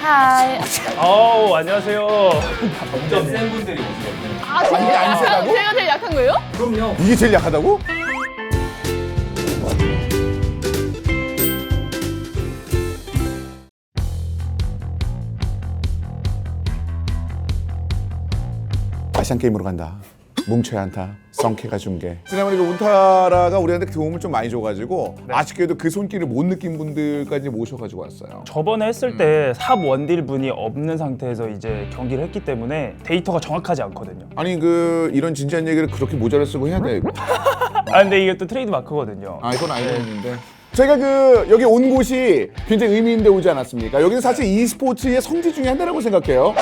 하이. 아우 안녕하세요. 점점 센 분들이 오시거든요. 아, 제가, 이게 안 세다고? 제가 제일 약한 거예요? 그럼요. 이게 제일 약하다고? 아시안 게임으로 간다. 뭉쳐야 한다. 성캐가 중계. 지난번에 그 운타라가 우리한테 도움을 좀 많이 줘가지고 아쉽게도 그 손길을 못 느낀 분들까지 모셔가지고 왔어요. 저번에 했을 때 삽 원딜 분이 없는 상태에서 이제 경기를 했기 때문에 데이터가 정확하지 않거든요. 아니 그 이런 진지한 얘기를 그렇게 모자라 쓰고 해야 돼. 아 근데 이게 또 트레이드 마크거든요. 아 이건 알고 있는데 저희가 그 여기 온 곳이 굉장히 의미 있는 데 오지 않았습니까? 여기는 사실 e스포츠의 성지 중에 하나라고 생각해요.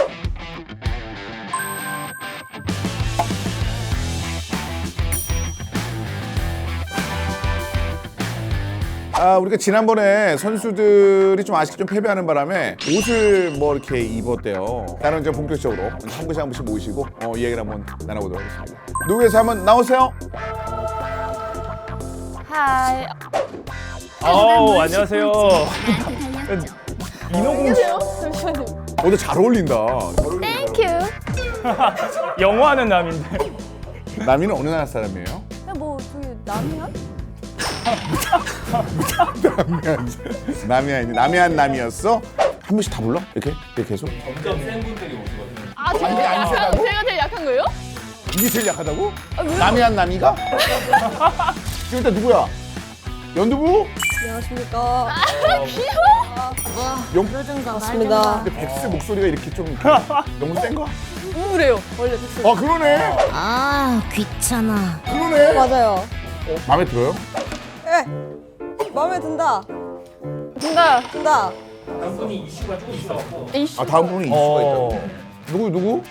아, 우리가 지난번에 선수들이 좀 아쉽게 좀 패배하는 바람에 옷을 뭐 이렇게 입었대요. 나는 이제 본격적으로 한 분씩 한 분씩 모시고 어, 이 얘기를 한번 나눠보도록 하겠습니다. 누구에서 한번 나오세요? 하이. 아우 안녕하세요. 인어공 안녕하세요. 잠시만요. 오늘 잘 어울린다. 잘 어울린다. 땡큐. 영어하는 남인데. 남이는 어느 나라 사람이에요? 뭐, 저기, 남이야? 남이 아니 남이한 남이었어? 한 번씩 다 불러? 이렇게? 이렇게 계속? 점점 센 분들이 오시거든요. 아, 제가 제일 안 약한, 세다고? 제가 제일 약한 거예요? 이게 제일 약하다고? 아? 남이한 남이가? 지금 일단 누구야? 연두부? 안녕하십니까. 영... 반갑습니다. 근데 백스 목소리가 이렇게 좀 너무 센 거야? 우울해요. 원래 됐어. 아 그러네 아 귀찮아 그러네 맞아요. 마음에 들어요? 예. 마음에 든다. 든다. 든다. 한 분이 이슈가 조금 있어갖고. 이씨. 아 다음 분은 이슈가 어. 있다고? 누구 누구?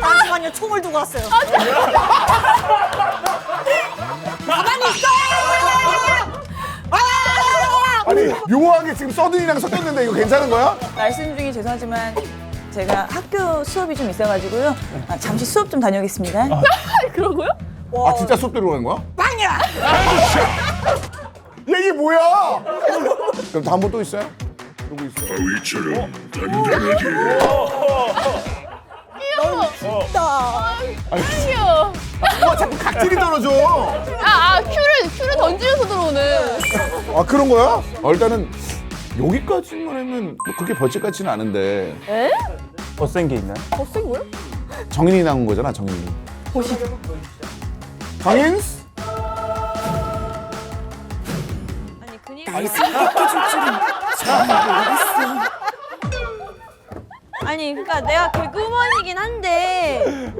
잠시만요. 총을 두고 왔어요. 아니 묘하게 지금 서든이랑 섞였는데 이거 괜찮은 거야? 말씀 중에 죄송하지만 제가 학교 수업이 좀 있어가지고요. 아, 잠시 수업 좀 다녀오겠습니다. 그러고요? 아 진짜 수업 들어가는 거야? 빵이야! 얘기 뭐야? 그럼 다음 분또 있어요? 누구 있어요? 귀여워. 와 자꾸 각질이 떨어져 아, 아, 큐를, 큐를 던지면서 들어오네. 아 그런 거야? 아, 일단은 여기까지만 하면 뭐 그렇게 벌칙 같지는 않은데 에? 더센게 있나요? 더센 거요? 정인이 나온 거잖아 정인이 정인? 아니 날 선택해줄 줄은 정말 몰랐어 아니 그러니까 내가 개그우먼이긴 한데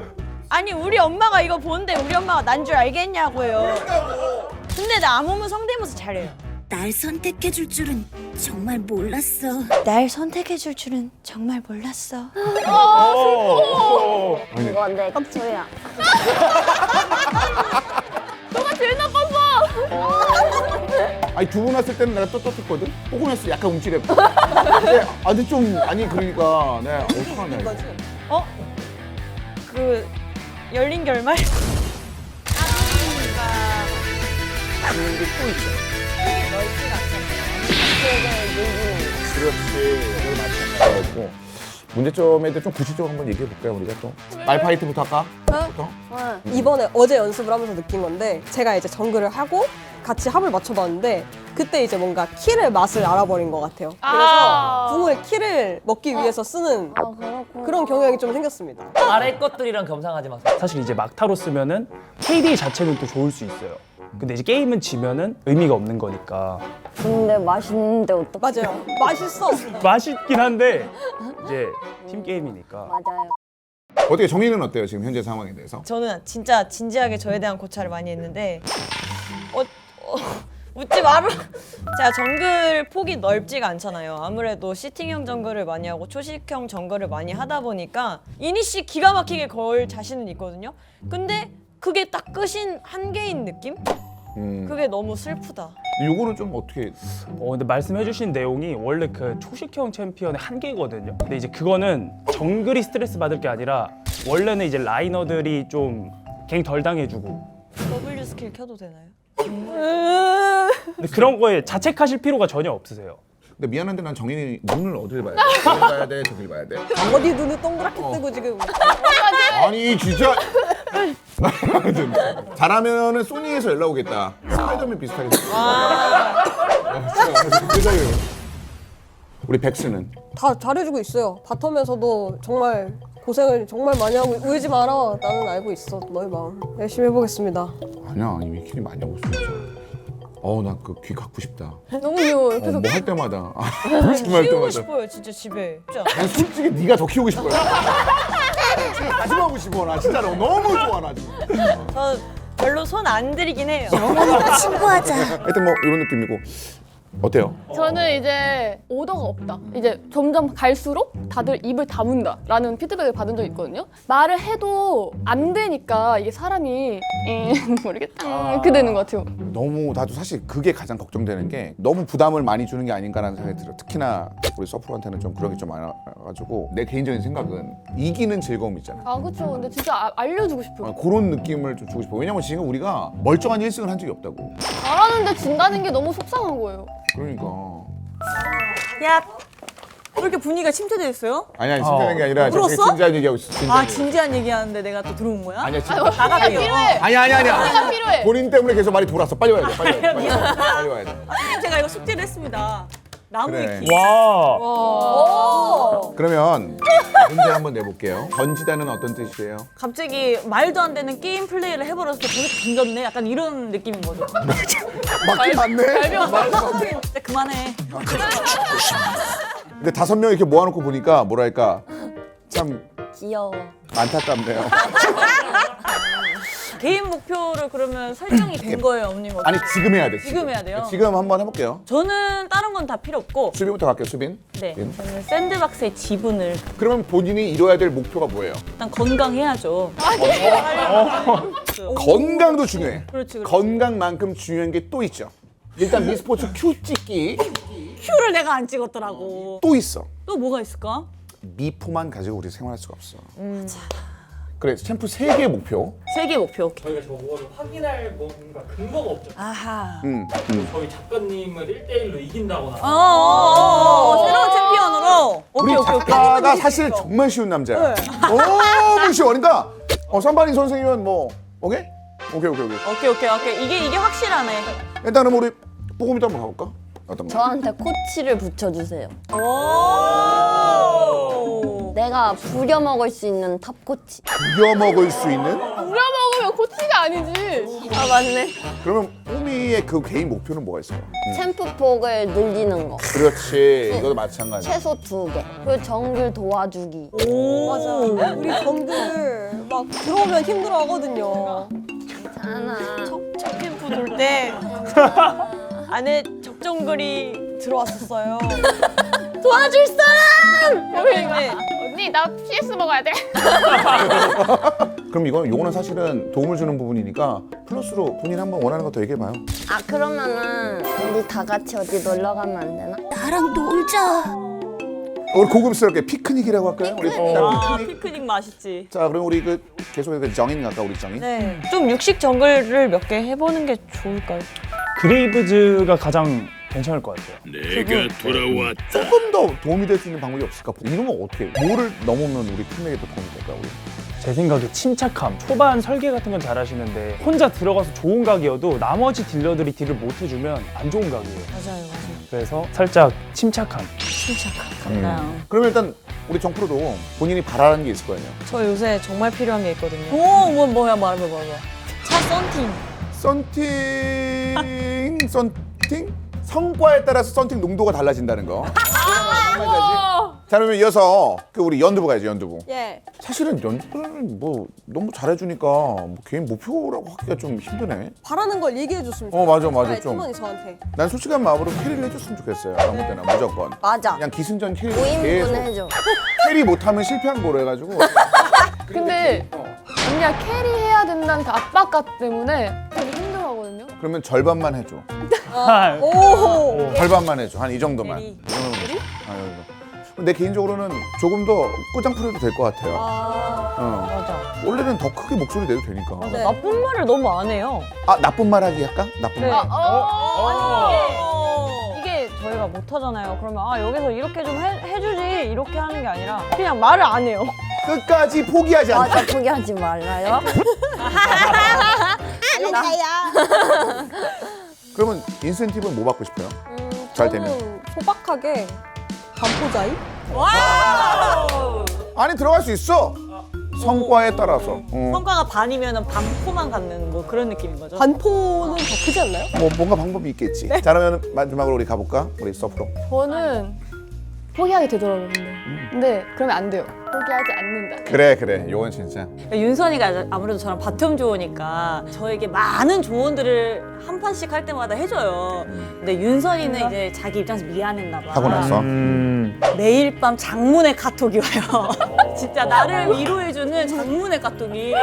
아니 우리 엄마가 이거 보는데 우리 엄마가 난 줄 알겠냐고요. 근데 나 아무무 성대모사 잘해요. 날 선택해 줄 줄은 정말 몰랐어. 날 선택해줄 줄은 정말 몰랐어. 너가 제일 나빴어. 아니 두 분 왔을 때는 내가 떳떳했거든? 뽀고 났을 때 약간 움찔했고. 근데 아주 좀 아니 그러니까 내가 어떡하냐 이거. 어? 그 열린 결말? 하는 게또 있어 그렇지 문제점에 대해 좀 구체적으로 한번 얘기해 볼까요 우리가 또 말파이트부터 할까? 부터? 이번에 어제 연습을 하면서 느낀 건데 제가 이제 정글을 하고 같이 합을 맞춰봤는데 그때 이제 뭔가 키를 맛을 알아버린 것 같아요. 그래서 아. 궁을 키를 먹기 위해서 쓰는 그런 경향이 좀 생겼습니다. 아래 것들이랑 겸상하지 마세요. 사실 이제 막타로 쓰면은 KD 자체는 또 좋을 수 있어요. 근데 이제 게임은 지면은 의미가 없는 거니까 근데 맛있는데 어떡해. 맞아요. 맛있어. 맛있긴 한데 이제 팀 게임이니까 맞아요. 어떻게 정의는 어때요 지금 현재 상황에 대해서? 저는 진짜 진지하게 저에 대한 고찰을 많이 했는데 어, 어, 웃지 마라. 제가 정글 폭이 넓지가 않잖아요. 아무래도 시팅형 정글을 많이 하고 초식형 정글을 많이 하다 보니까 이니시 기가 막히게 걸 자신은 있거든요. 근데 그게 딱 끝인 한계인 느낌? 음. 그게 너무 슬프다. 요거는 좀 어떻게 어 근데 말씀해주신 내용이 원래 그 초식형 챔피언의 한계거든요. 근데 이제 그거는 정글이 스트레스 받을 게 아니라 원래는 이제 라이너들이 좀갱덜 당해주고 W 스킬 켜도 되나요? 근데 그런 거에 자책하실 필요가 전혀 없으세요. 근데 미안한데 난 정인이 눈을 어디를 봐야 돼? 여기 봐야 돼, 저길 봐야 돼. 어디 눈을 동그랗게 뜨고 지금 아니 진짜 아무튼 잘하면은 소니에서 연락 오겠다. 스파이더맨 비슷하게 생겼어. 어, 진짜 세상에. 우리 백스는 다 잘해주고 있어요. 바텀에서도 정말 고생을 정말 많이 하고 울지 마라. 나는 알고 있어 너의 마음. 열심히 해보겠습니다. 아니야 이미 킬이 많이 하고 있어. 어나 그 귀 갖고 싶다. 너무 귀여워. 어, 옆에서 뭐할 때마다 아, 말씀할 키우고 때마다. 싶어요 진짜 집에. 진짜. 난 솔직히 네가 더 키우고 싶어요. 진짜 가지고 싶어 나 진짜로 너무 좋아 나 지금. 저 별로 손 안 들이긴 해요. 친구하자. 하여튼 뭐 이런 느낌이고 어때요? 저는 이제 오더가 없다. 이제 점점 갈수록 다들 입을 다문다라는 피드백을 받은 적이 있거든요. 말을 해도 안 되니까 이게 사람이 음, 모르겠다 이렇게 되는 것 같아요. 너무 나도 사실 그게 가장 걱정되는 게 너무 부담을 많이 주는 게 아닌가라는 생각이 들어. 특히나 우리 서프로한테는 좀 그런 게 좀 많아가지고 내 개인적인 생각은 이기는 즐거움 있잖아. 아 그렇죠. 근데 진짜 아- 알려주고 싶어요. 어, 그런 느낌을 좀 주고 싶어. 왜냐면 지금 우리가 멀쩡한 1승을 한 적이 없다고. 잘하는데 진다는 게 너무 속상한 거예요. 그러니까. 야, 왜 이렇게 분위기가 침체됐어요? 아니 아니 진짜는 게 아니라 울었어? 진지한 얘기하고 있어. 진지한 아, 얘기. 진지한 얘기하는데 내가 또 들어온 거야? 아니야 진짜. 우리가 필요해. 아니 아니 아니야. 필요해. 본인 때문에 계속 말이 돌았어. 빨리 와야 돼. 빨리 와야 돼. 빨리 와야 돼. 빨리 와야 돼. 제가 이거 숙제를 했습니다. 나무 그래. 위키. 와. 그러면 문제 한번 내볼게요. 던지다는 어떤 뜻이에요? 갑자기 말도 안 되는 게임 플레이를 해버려서 저렇게 던졌네? 약간 이런 느낌인 거죠. 맞긴 맞네. 근데 그만해. 근데 다섯 명 이렇게 모아놓고 보니까 뭐랄까 참 귀여워. 안타깝네요. 개인 목표를 그러면 설정이 된 거예요, 언님? 아니 지금 해야 돼. 지금 해야 돼요? 지금 한번 해볼게요. 저는 다른 건 다 필요 없고, 수빈부터 갈게요. 수빈. 네. 수빈. 저는 샌드박스의 지분을 그러면 본인이 이뤄야 될 목표가 뭐예요? 일단 건강해야죠. 건강도 중요해. 그렇지, 그렇지. 건강만큼 중요한 게 또 있죠. 일단 미스포츠 큐 찍기 큐를 내가 안 찍었더라고. 또 있어. 또 뭐가 있을까? 미포만 가지고 우리 생활할 수가 없어. 그래 챔프 세 개 목표. 세계 목표. 저희가 저거를 확인할 뭔가 근거가 없죠. 아하. 음, 음. 저희 작가님을 1대1로 이긴다거나 어, 어어어 어 새로운 챔피언으로. 우리 오케이, 오케이, 오케이. 작가가 사실 정말 쉬운 남자야. 너무 쉬워. 그러니까 어, 선반인 선생님은 뭐 오케이? 오케이 오케이 오케이. 오케이, 오케이, 오케이. 이게, 이게 확실하네. 일단 그럼 우리 뽀금이도 한번 가볼까? 어떤 거? 저한테 코치를 붙여주세요. 오. 내가 부려 먹을 수 있는 탑 코치. 부려 먹을 수 있는? 부려 먹으면 코치가 아니지. 아 맞네. 그러면 뽀미의 그 개인 목표는 뭐가 있어요? 챔프 폭을 늘리는 거. 그렇지. 이것도 마찬가지야. 최소 두 개. 그리고 정글 도와주기. 오. 맞아. 우리 정글 막 들어오면 힘들어 하거든요. 첫 캠프 돌 때 안에 적정글이 들어왔었어요. 도와줄 사람. 여기 근데 언니 나 PS 먹어야 돼. 그럼 이건 요거는 사실은 도움을 주는 부분이니까 플러스로 본인 한번 원하는 거 더 얘기해 봐요. 아 그러면은 우리 다 같이 어디 놀러 가면 안 되나? 나랑 놀자. 우리 고급스럽게 피크닉이라고 할까요? 우리 아, 피크닉. 피크닉 맛있지. 자, 그럼 우리 그 계속해서 그 정인 갈까 우리 정인? 네. 좀 육식 정글을 몇 개 해보는 게 좋을까요? 그레이브즈가 가장 괜찮을 것 같아요. 조금 더 도움이 될 수 있는 방법이 없을까? 이런 거 어떻게? 해? 뭐를 넘으면 우리 팀에게 더 도움이 될까? 우리? 제 생각에 침착함, 초반 설계 같은 건 잘하시는데 혼자 들어가서 좋은 각이어도 나머지 딜러들이 딜을 못 해주면 안 좋은 각이에요. 맞아요, 맞아요. 그래서 살짝 침착함. 음. 그러면 일단 우리 정프로도 본인이 바라는 게 있을 거 아니에요. 저 요새 정말 필요한 게 있거든요. 오, 뭐, 뭐야, 말해봐, 말해봐. 차 썬팅. 썬팅, 썬팅? 성과에 따라서 썬팅 농도가 달라진다는 거. 자, 그러면 이어서 그 우리 연두부 가야지, 연두부. 예. 사실은 연두부는 뭐 너무 잘해주니까 뭐 개인 목표라고 하기가 좀 힘드네. 바라는 걸 얘기해 줬으면 어, 맞아, 맞아, 네, 좀. 팀원이 저한테. 난 솔직한 마음으로 캐리를 해줬으면 좋겠어요. 아무 때나 무조건. 맞아. 그냥 기승전 캐리 5인분 계속 해줘. 캐리 못하면 실패한 거로 해가지고 근데 언니가 캐리해야 된다는 그 압박감 때문에 되게 힘들어하거든요. 그러면 절반만 해줘. 오. 절반만 해줘. 한 이 정도만. 이 정도만 해줘. 아, 이 정도. 내 개인적으로는 조금 더 꾸장풀어도 될 것 같아요. 어. 맞아. 원래는 더 크게 목소리 내도 되니까. 네. 나쁜 말을 너무 안 해요. 아 나쁜 말 하기 할까? 나쁜 네. 말. 이게 저희가 못 하잖아요. 그러면 아 여기서 이렇게 좀 해, 해주지 이렇게 하는 게 아니라 그냥 말을 안 해요. 끝까지 포기하지 않다. 맞아 포기하지 말라요. 그러면 인센티브는 뭐 받고 싶어요? 잘 되면. 저는 소박하게 반포자이? 아니 들어갈 수 있어. 성과에 따라서. 어. 성과가 반이면 반포만 갖는 뭐 그런 느낌인 거죠. 반포는 더 크지 않나요? 뭐 뭔가 방법이 있겠지. 자 그러면 마지막으로 우리 가볼까? 우리 서프로. 저는 포기하게 되더라고요. 근데. 근데 그러면 안 돼요. 포기하지 않는다. 그래 그래. 요건 진짜. 그러니까 윤선이가 아무래도 저랑 바텀 조언이니까 저에게 많은 조언들을 한 판씩 할 때마다 해줘요. 근데 윤선이는 이제 자기 입장에서 미안했나 봐. 하고 나서. 음. 매일 밤 장문의 카톡이 와요. 진짜 나를 위로해주는 장문의 카톡이.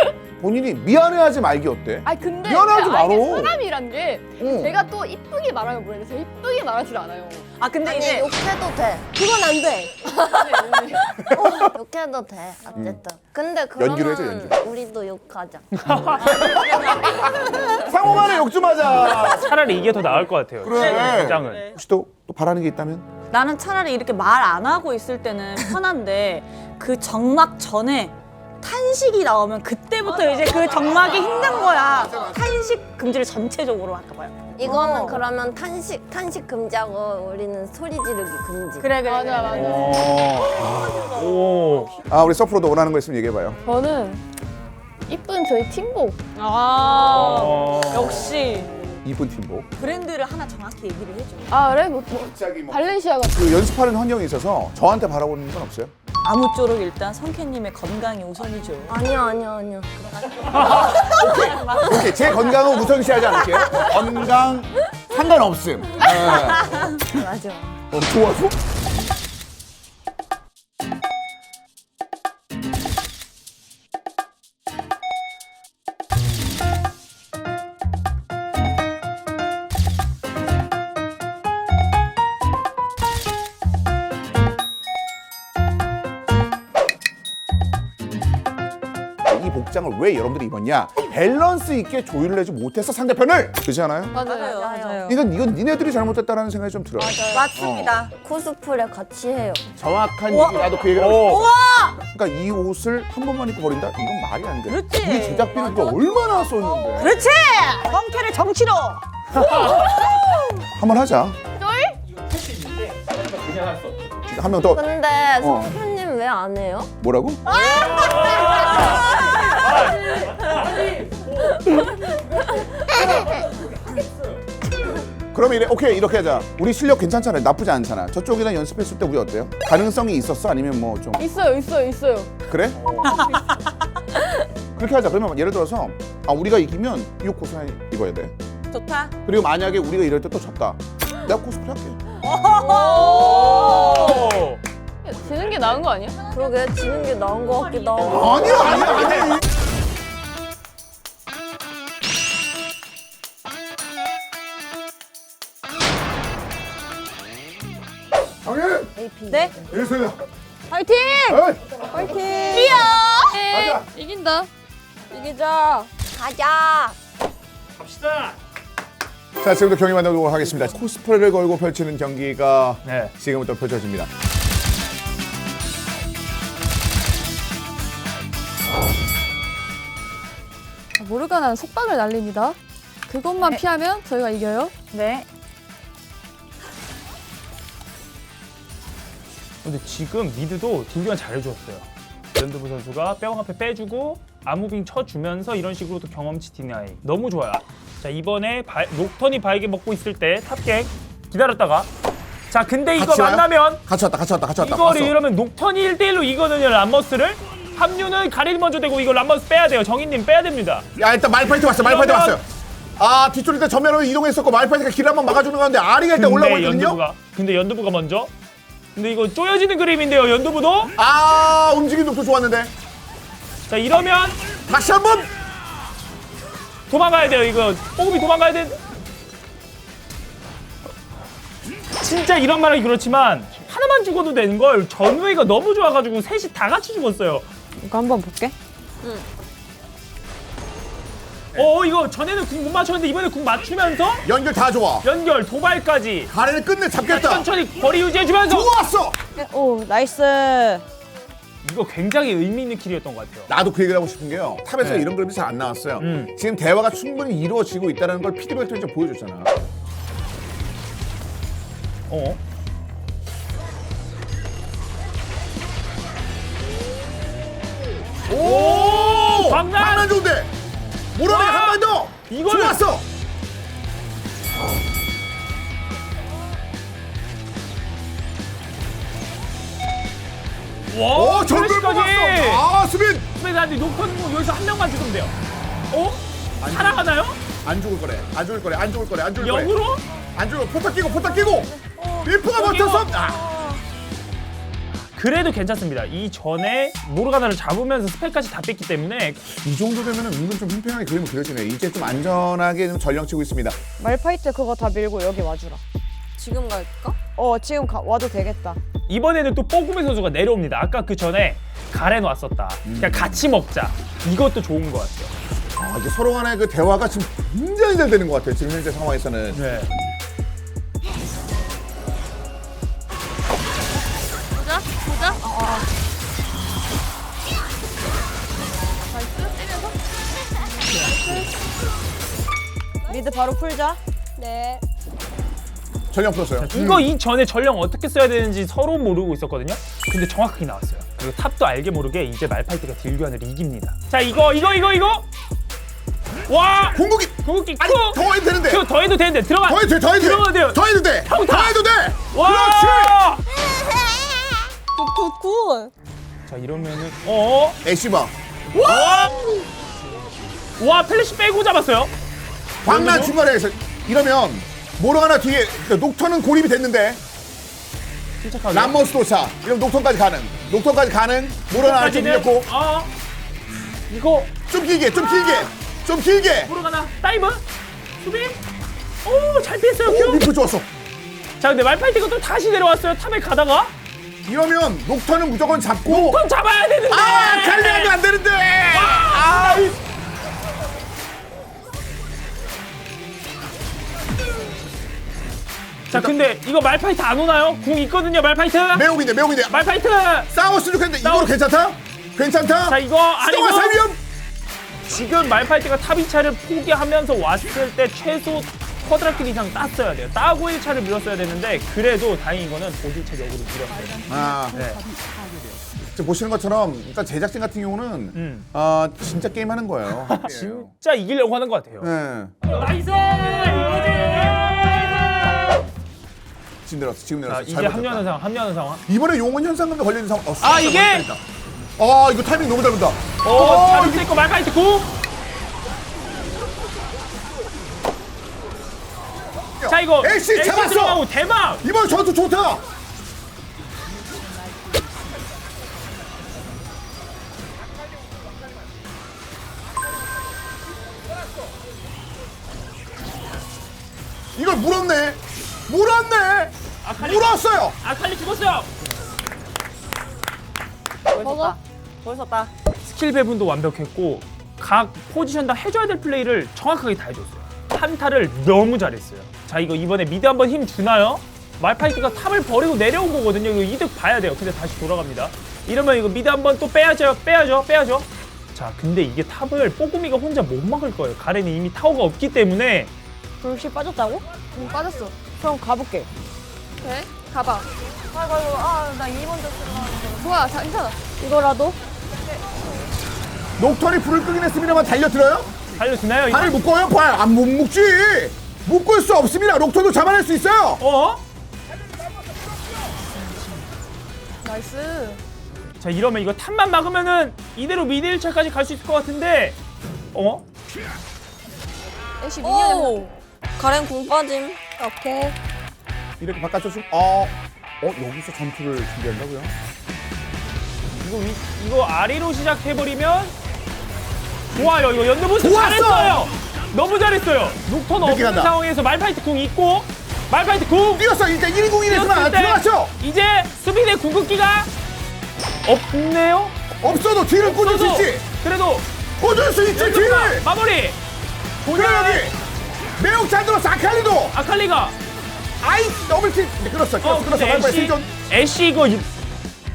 본인이 미안해하지 말기 어때? 아니 근데 미안하지 이게 말어. 사람이란 게 응. 제가 또 이쁘게 말하면 제가 이쁘게 말하질 않아요. 아 근데 아니 이제 욕해도 돼. 그건 안 돼. 욕해도 돼. 어쨌든. 근데 그러면 연기로 해줘, 연기로. 우리도 욕하자. 상호간에 욕 좀 하자. 차라리 이게 더 나을 것 같아요. 그래. 입장은. 혹시 또, 또 바라는 게 있다면? 나는 차라리 이렇게 말 안 하고 있을 때는 편한데 그 정막 전에 탄식이 나오면 그때부터 이제 그 정막이 힘든 거야. 탄식 금지를 전체적으로 할까 봐요. 이거는 그러면 탄식 탄식 금지하고 우리는 소리 지르기 금지. 그래 그래. 맞아. 맞아. 오. 아 우리 서프로도 원하는 거 있으면 얘기해봐요. 저는 이쁜 저희 팀복. 아 어. 역시 이쁜 팀복. 브랜드를 하나 정확히 얘기를 해줘. 아 그래? 뭐, 뭐 갑자기 뭐. 발렌시아가 그 연습하는 환경에 있어서 저한테 바라보는 건 없어요? 아무쪼록 일단 성캐님의 건강이 우선이죠. 아니야 아니야 아니야. 오케이 제 건강은 우선시하지 않을게요. 건강 상관없음. 네. 맞아. 어, 좋아서? 왜 여러분들이 입었냐? 밸런스 있게 조율을 해지 못해서 상대편을 그렇지 않아요? 맞아요. 맞아요. 이건 이건 니네들이 잘못했다라는 생각이 좀 들어요. 맞습니다. 코스프레 같이 해요. 정확한 얘기 나도 그 얘기를 하고 싶어. 그러니까 이 옷을 한 번만 입고 버린다? 이건 말이 안 돼. 그렇지. 우리 제작비는 그거 얼마나 썼는데. 그렇지. 성캐를 정치로. 한 번 하자. 할수 있는데 그냥 할수 없죠. 한명 더. 근데 어. 성표님 왜 안 해요? 뭐라고? 그러면 이래 오케이 이렇게 하자. 우리 실력 괜찮잖아요. 나쁘지 않잖아. 저쪽이랑 연습했을 때 우리 어때요? 가능성이 있었어? 아니면 뭐 좀 있어요, 있어요, 있어요. 그래? 그렇게 하자. 그러면 예를 들어서 아 우리가 이기면 이옷 고스란히 입어야 돼. 좋다. 그리고 만약에 우리가 이럴 때 또 졌다. 내가 코스프레 할게. 오. 지는 게 나은 거 아니야? 그러게 지는 게 나은 것 같기도 하고. 아니야 아니야 아니야. 당연. 네. 일승이야. 화이팅! 파이팅! 가자. 이긴다. 이기자. 가자. 갑시다. 자 지금부터 경기 만나보도록 하겠습니다. 코스프레를 걸고 펼치는 경기가 네. 지금부터 펼쳐집니다. 모르가나는 속박을 날립니다. 그것만 피하면 저희가 이겨요. 네. 근데 지금 미드도 딜교환 잘해줬어요. 랜드부 선수가 뼈 앞에 빼주고 아무빙 쳐주면서 이런 식으로 또 경험치 디나이 너무 좋아요. 자 이번에 바, 녹턴이 바에게 먹고 있을 때 탑갱 기다렸다가 자 근데 이거 같이 와요? 만나면 같이 왔다 같이 왔다 같이 왔다. 이거를 봤어. 이러면 녹턴이 1대1로 이거든요 람머스를 합류는 가릴 먼저 되고 이거 람머스 빼야 돼요 정인님 빼야 됩니다 야 일단 말파이트 왔어 말파이트 그러면- 왔어요. 아 뒤쪽 일단 전면으로 이동했었고 말파이트가 길 한번 막아주는 가운데 아리가 일단 있거든요. 연두부가 근데 연두부가 먼저 근데 이거 쪼여지는 그림인데요 연두부도? 아 움직임 도 좋았는데. 자 이러면 다시 한번! 도망가야 돼요 이거. 뽀금이 도망가야 돼. 진짜 이런 말하기 그렇지만 하나만 죽어도 되는 걸 전우회가 너무 좋아가지고 셋이 다 같이 죽었어요. 이거 한번 볼게. 어 이거 전에는 궁 못 맞췄는데 이번에 궁 맞추면서 연결 다 좋아. 연결 도발까지 가래를 끝내 잡겠다. 천천히 거리 유지해주면서 좋았어. 오 나이스. 이거 굉장히 의미 있는 킬이었던 것 같아요. 나도 그 얘기를 하고 싶은 게요. 탑에서 네. 이런 그림이 잘 안 나왔어요. 음. 지금 대화가 충분히 이루어지고 있다는 걸 피드백을 좀 보여줬잖아. 어? 오! 광란! 광란 좋은데. 와! 한번 더. 이거는- 좋았어. 와, 오, 전멸! 뽑았어. 아, 수빈. 스페이드한테 녹턴 여기서 한 명만 죽으면 돼요. 어? 살아가나요? 안 죽을 거래. 안 죽을 거래. 안 죽을 거래. 안 죽을 거래. 역으로? 안 죽을. 포탑 끼고 포탑 끼고. 리프가 포탑 끼고. 버텼어. 아. 그래도 괜찮습니다. 이 전에 모르가나를 잡으면서 스펠까지 다 뺐기 때문에 이 정도 되면은 은근 좀 팽팽하게 그림이 그려지네. 이제 좀 안전하게 좀 전령 치고 있습니다. 말파이트 그거 다 밀고 여기 와주라. 지금 갈까? 어 지금 가, 와도 되겠다. 이번에는 또 뽀구메 선수가 내려옵니다. 아까 그 전에 가렌 왔었다. 그냥 같이 먹자. 이것도 좋은 것 같아요. 아, 이제 서로 간의 그 대화가 지금 굉장히 잘 되는 것 같아요. 지금 현재 상황에서는. 네. 미드 바로 풀자. 네. 전령 풀었어요. 이거 이 전에 전령 어떻게 써야 되는지 서로 모르고 있었거든요. 근데 정확하게 나왔어요. 그리고 탑도 알게 모르게 이제 말파이트가 딜교환을 이깁니다. 자 이거 이거 이거 이거. 와 궁극기. 궁극기 아니, 쿵! 더 해도 되는데. 그더 해도 되는데 들어가. 더 해도 돼. 더 해도 돼. 들어가야 돼요. 더 해도 돼. 평타. 더 해도 돼. 와! 굿굿굿. 자 이러면은 어? 애쉬바. 와! 와 플래시 빼고 잡았어요. 광란 중간에서 이러면 모로가나 뒤에 그 녹턴은 고립이 됐는데 침착하게. 람머스 도차. 이러면 녹턴까지 가는. 녹턴까지 가는. 모로가나 좀 까지는 밀렸고 어. 이거 좀 길게, 좀 길게, 좀 길게. 모르가나 다이브 수비. 오잘 피했어요 오, 큐. 리프 좋았어. 자 근데 말파이트가 또 다시 내려왔어요 탑에 가다가 이러면 녹턴은 무조건 잡고. 턴 잡아야 되는데. 아, 갈리하면 안 되는데. 아! 자 근데 이거 말파이트 안 오나요? 궁 있거든요 말파이트. 매혹인데, 매혹인데. 말파이트. 싸웠으면 좋겠는데 싸워. 이거로 괜찮다? 괜찮다? 자 이거 아니고 수동아 살위험 지금 말파이트가 탑 2차를 포기하면서 왔을 때 최소 쿼드라킬 이상 땄어야 돼요. 따고 1차를 밀었어야 되는데 그래도 다행인 거는 보조차 역으로 밀었어요. 아, 네. 지금 보시는 것처럼 일단 제작진 같은 경우는 음. 아 진짜 게임 하는 거예요. 진짜 이기려고 하는 것 같아요. 네. 나이스! 이거지! 지금 내렸어. 지금 자, 내렸어. 이제 잘 합류하는. 상황, 합류하는 상황. 이번에 용원 현상금도 걸리는 상황. 어, 아, 이게? 아 이거 타이밍 너무 잘 본다. 어, 잡을 수 있고 말파이트 구. 자 이거 AC 잡았어! 들어가고 대박. 이번 전투 좋다. 아칼리 물었어요. 아칼리 죽었어요. 먹어. 보였었다. 스킬 배분도 완벽했고 각 포지션당 해줘야 될 플레이를 정확하게 다 해줬어요. 한타를 너무 잘했어요. 자 이거 이번에 미드 한번 힘 주나요? 말파이트가 탑을 버리고 내려온 거거든요. 이거 이득 봐야 돼요. 근데 다시 돌아갑니다. 이러면 이거 미드 한번 또 빼야죠. 빼야죠. 빼야죠. 자 근데 이게 탑을 뽀구미가 혼자 못 막을 거예요. 가렌이 이미 타워가 없기 때문에 불씨 빠졌다고? 응, 빠졌어. 그럼 가볼게. 그래? 가봐. 아이고 아이고 아 나 2번 줬어. 좋아, 자, 괜찮아. 이거라도? 녹턴이 불을 끄긴 했습니다만 달려들어요? 달려주나요? 이거? 발을 묶어요? 발 안 못 묶지. 묶을 수 없습니다. 녹턴도 잡아낼 수 있어요. 어? 나이스. 자 이러면 이거 탑만 막으면은 이대로 미드 1차까지 갈 수 있을 것 같은데 어? 애쉬 미니언 오. 가렌 궁 빠짐. 오케이. 이렇게 바깥쪽 좀 어. 어 여기서 전투를 준비한다고요? 이거 위, 이거 아래로 시작해버리면 좋아요. 이거 연두부스 좋았어! 잘했어요. 너무 잘했어요. 녹턴 없는 간다. 상황에서 말파이트 궁 있고 말파이트 궁 뛰었어! 일단 1인 공인했지만 뛰었을 때 들어갔죠! 이제 수비대 궁극기가 없네요? 없어도 뒤를 꽂을 수 있지! 그래도 꽂을 수 있지 뒤를! 마무리. 그래 여기 매혹 잘 들었어 아칼리도! 아칼리가 아이 더블킥 네, 끌었어 끌었어 어 끌었어 근데 빨리 빨리 애쉬 생존. 애쉬 이거 이-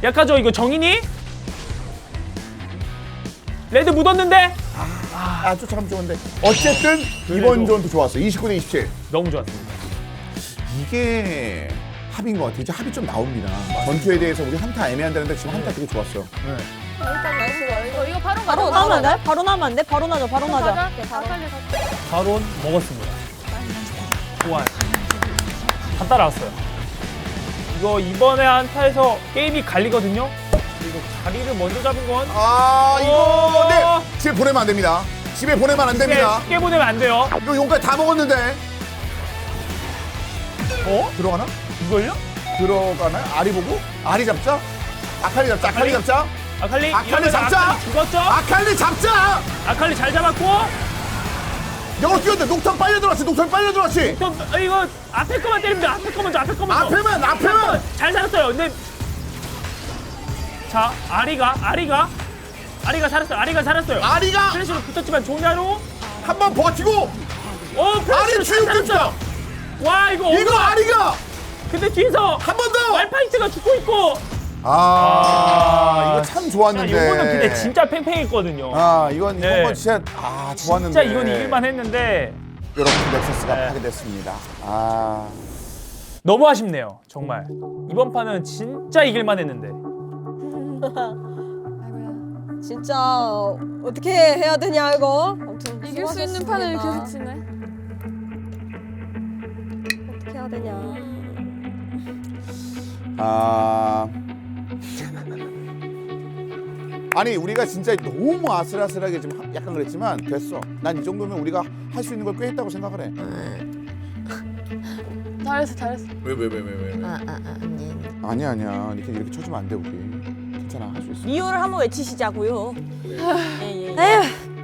약하죠? 이거 정인이? 레드 묻었는데? 아 쫓아가면 좋은데. 어쨌든 이번 전도 좋았어 29 대 27 너무 좋았습니다. 이게 합인 것 같아 이제 합이 좀 나옵니다. 전투에 대해서 우리 한타 애매한다는데 지금 한타 되게 좋았어 이거, 이거 바로. 바로 나면 안 돼? 바로 나면 안 돼? 바로 나자, 바로 나자. 가자. 가자. 바론 먹었습니다. 좋아요 다 따라왔어요 이거 이번에 한타에서 게임이 갈리거든요 이거 자리를 먼저 잡은 건 아 이거 오. 네 집에 보내면 안 됩니다 집에 보내면 안 쉽게, 됩니다 쉽게 보내면 안 돼요 이거 용까지 다 먹었는데 어? 들어가나? 이걸요? 들어가나? 아리 보고? 아리 잡자? 아칼리 잡자 아칼리 아칼리? 잡자 아칼리 아칼리 잡자! 아칼리 죽었죠? 아칼리 잡자! 아칼리 잘 잡았고 뛰었는데 녹턴 빨려 들어왔지 녹턴 빨려 들어왔지 또 어, 이거 앞에 거만 때립니다 앞에 거 먼저 앞에 거 먼저 앞에만 앞에만 잘 살았어요. 근데 자 아리가 아리가 아리가 살았어요. 아리가 살았어요. 아리가 플래시로 붙었지만 종야로 한 번 버티고 어 아리 플래시로 잘 주육됐다 살았어요. 와 이거 이거 어그로- 아리가 근데 뒤에서 한 번 더! 말파이트가 죽고 있고 아, 이거 참 자, 좋았는데 이거는 근데 진짜 팽팽했거든요. 아 이건 네. 이건 진짜 아 좋았는데 진짜 이건 이길만 했는데 여러분 넥서스가 네. 파괴됐습니다 아 너무 아쉽네요. 정말 이번 판은 진짜 이길만 했는데 진짜 어떻게 해야 되냐 이거. 아무튼 이길 수 있는 판을 수고하셨습니다. 계속 치네. 어떻게 해야 되냐. 아. 아니 우리가 진짜 너무 아슬아슬하게 좀 하- 약간 그랬지만 됐어. 난 이 정도면 우리가 할 수 있는 걸 꽤 했다고 생각을 해. 잘했어, 잘했어. 왜 왜 왜 왜 왜? 아, 아, 아, 아니. 아니야 아니야. 이렇게 이렇게 쳐주면 안 돼 우리. 괜찮아 할 수 있어. 이유를 한번 외치시자고요. 예, 예.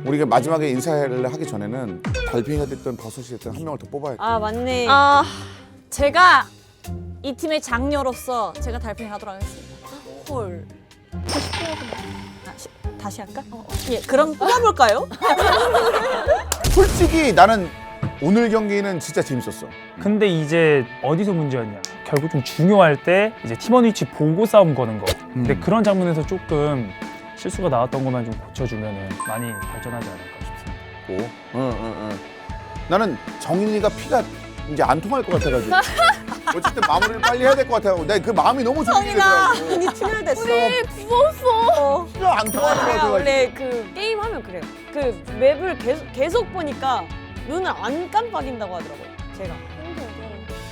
우리가 마지막에 인사를 하기 전에는 달팽이가 됐든 버섯이 됐든 한 명을 더 뽑아야 돼. 아, 맞네. 아 제가 이 팀의 장녀로서 제가 달팽이 하도록 하겠습니다. 헐. 다시 할까? 예, 그럼 뽑아볼까요? 솔직히 나는 오늘 경기는 진짜 재밌었어. 근데 이제 어디서 문제였냐? 결국 좀 중요할 때 이제 팀원 위치 보고 싸움 거는 거. 근데 음. 그런 장면에서 조금 실수가 나왔던 것만 좀 고쳐주면 많이 발전하지 않을까 싶습니다. 고. 응, 응, 응. 나는 정인이가 피가 이제 안 통할 것 같아가지고. 어쨌든 마무리를 빨리 해야 될 것 같아요. 내가 그 마음이 너무 정인아, 조급해더라고. 눈이 충혈됐어. 무서웠어. 피가 안 통하는 것 제가 같아가지고. 원래 그 게임 하면 그래요. 그 맵을 계속, 계속 보니까 눈을 안 깜빡인다고 하더라고요. 제가.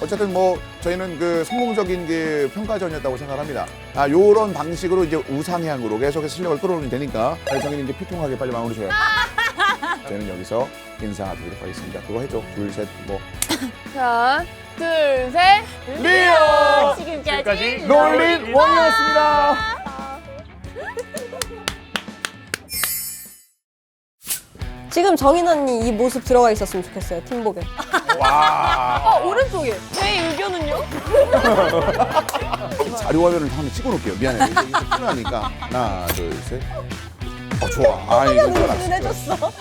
어쨌든 뭐 저희는 그 성공적인 그 평가전이었다고 생각합니다. 아 요런 방식으로 이제 우상향으로 계속해서 실력을 끌어올리면 되니까 정인이 이제 피통하게 빨리 마무리 줘야 돼. 저희는 여기서 인사드리도록 하겠습니다. 그거 해줘. 둘, 셋, 뭐. 자, 둘, 셋. 리오! 지금까지 롤린 원이었습니다. 지금 정인 언니 이 모습 들어가 있었으면 좋겠어요 팀복에. 와. 어, 오른쪽에. 제 의견은요? 자료 화면을 한번 찍어놓을게요. 미안해. 이게 필요하니까. 하나, 둘, 셋. 어, 좋아. 아, 이거 눈을 해줬어. 어,